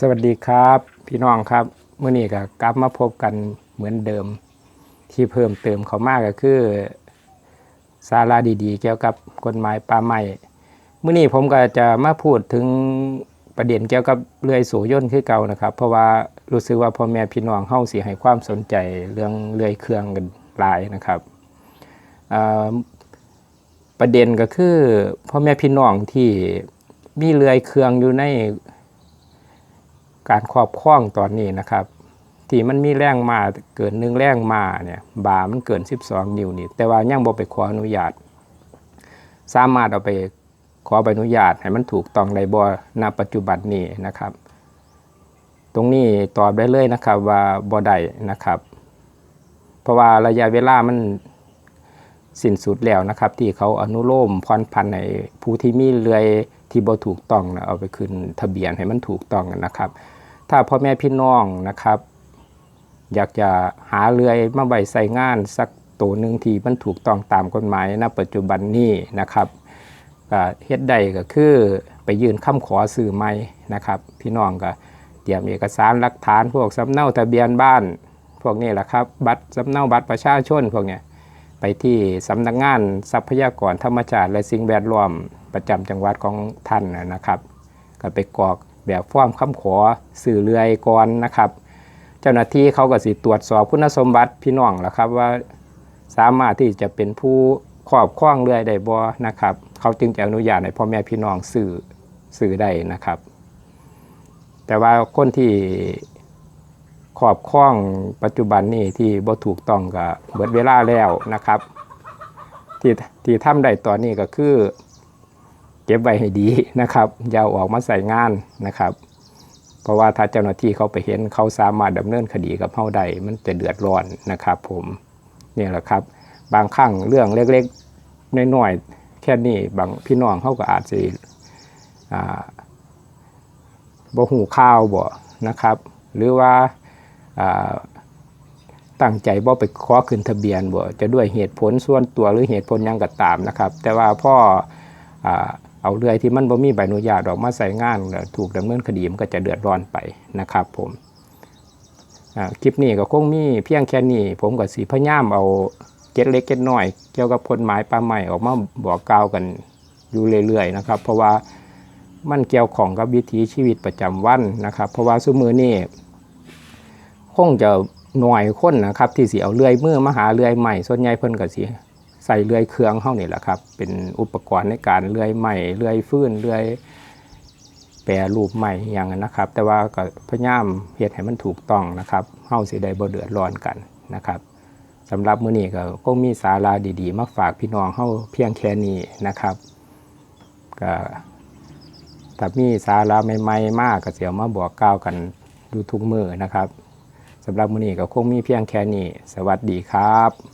สวัสดีครับพี่น้องครับเมื่อนี้ก็กลับมาพบกันเหมือนเดิม ที่เพิ่มเติมเขามากก็คือสาระดีๆ เกี่ยวกับกฎหมายป่าไม้เมื่อนี้ผมก็จะมาพูดถึงประเด็นเกี่ยวกับเลื่อยสูย่นต์คือเก่านะครับ เพราะว่ารู้สึกว่าพ่อแม่พี่น้องเฮาสิให้ความสนใจเรื่องเลื่อยเครื่องกันหลายนะครับประเด็นก็คือพ่อแม่พี่น้องที่มีเลื่อยเครื่องอยู่ใน การครอบครองตอนนี้นะครับที่มันมีแรงมาเกินหนึ่งแรงมาเนี่ยบามันเกิน 12 นิ้วนี่แต่ว่ายังบ่ไปขออนุญาต สามารถเอาไปขอใบอนุญาตให้มันถูกต้องในบ่ณปัจจุบันนี้นะครับ ตรงนี้ตอบได้เลยนะครับว่าบ่ได้นะครับ เพราะว่าระยะเวลามันสิ้นสุดแล้วนะครับ ที่เขาอนุโลมผ่อนผันในผู้ที่มีเรือยที่บ่ถูกต้องนะเอาไปขึ้นทะเบียนให้มันถูกต้องนะครับ ถ้าพ่อแม่พี่น้องนะครับ อยากจะหาเรือยมาไว้ใส่งานสักตัวหนึ่งที่มันถูกต้องตามกฎหมายณปัจจุบันนี้นะครับก็เฮ็ดได้ก็คือไปยื่นคำขอสื่อใหม่นะครับ พี่น้องก็เตรียมเอกสารหลักฐานพวกสำเนาทะเบียนบ้าน พวกนี้แหละครับ บัตรสำเนาบัตรประชาชนพวกเนี้ยไปที่สำนักงานทรัพยากรธรรมชาติและสิ่งแวดล้อมประจำจังหวัดของท่านนะครับ ก็ไปกรอก แบบฟอร์มคำขอสื่อเรือยก่อนนะครับ เจ้าหน้าที่เขาก็สิตรวจสอบคุณสมบัติพี่น้องล่ะครับว่าสามารถที่จะเป็นผู้ครอบครองเรือได้บ่นะครับ เขาจึงจะอนุญาตให้พ่อแม่พี่น้องสื่อสื่อได้นะครับ แต่ว่าคนที่ครอบครองปัจจุบันนี้ที่บ่ถูกต้องก็เบิดเวลาแล้วนะครับ ที่ที่ทำได้ตอนนี้ก็คือ เก็บไว้ให้ดีนะครับอย่าออกมาใส่งานนะครับ เพราะว่าถ้าเจ้าหน้าที่เขาไปเห็นเขาสามารถดำเนินคดีกับเฮาได้มันจะเดือดร้อนนะครับ ผมนี่แหละครับ บางครั้งเรื่องเล็กๆน้อยๆแค่นี้บางพี่น้องเขาก็อาจจะบ่หูข้าวบ่นะครับ หรือว่าตั้งใจบ่ไปขอขึ้นทะเบียนบ่จะด้วยเหตุผลส่วนตัวหรือเหตุผลยังก็ตามนะครับ แต่ว่าพ่อ เอาเรื่อยที่มันบ่มีใบอนุญาตออกมาใส่งานถูกดำเนินคดีมันก็จะเดือดร้อนไปนะครับผมคลิปนี้ก็คงมีเพียงแค่นี้ ผมก็สีพยายามเอาเก็ดเล็กเก็ดน้อย เกี่ยวกับกฎหมายป่าไม้ออกมาบอกกล่าวกันอยู่เรื่อยๆนะครับ เพราะว่ามันเกี่ยวของกับวิถีชีวิตประจำวันนะครับ เพราะว่าซุมือนี่คงจะหน่อยคนนะครับ ที่สิเอาเลื่อยมือมาหาเลื่อยใหม่ส่วนใหญ่เพิ่นก็สิ ใส่เลื่อยเครื่องเฮานี่แหละครับ เป็นอุปกรณ์ในการเลื่อยใหม่เลื่อยฟื้นเลื่อยแปรรูปใหม่อย่างนั้นนะครับ แต่ว่าก็พยายามเฮ็ดให้มันถูกต้องนะครับเฮาสิได้บ่เดือดร้อนกันนะครับสำหรับมื้อนี้ก็คงมีสาระดีๆ มาฝากพี่น้องเฮาเพียงแค่นี้นะครับก็ถ้ามีสาระใหม่ๆมากก็สิเอามาบอกกล่าวกันดูทุกมือนะครับสำหรับมื้อนี้ก็คงมีเพียงแค่นี้ สวัสดีครับ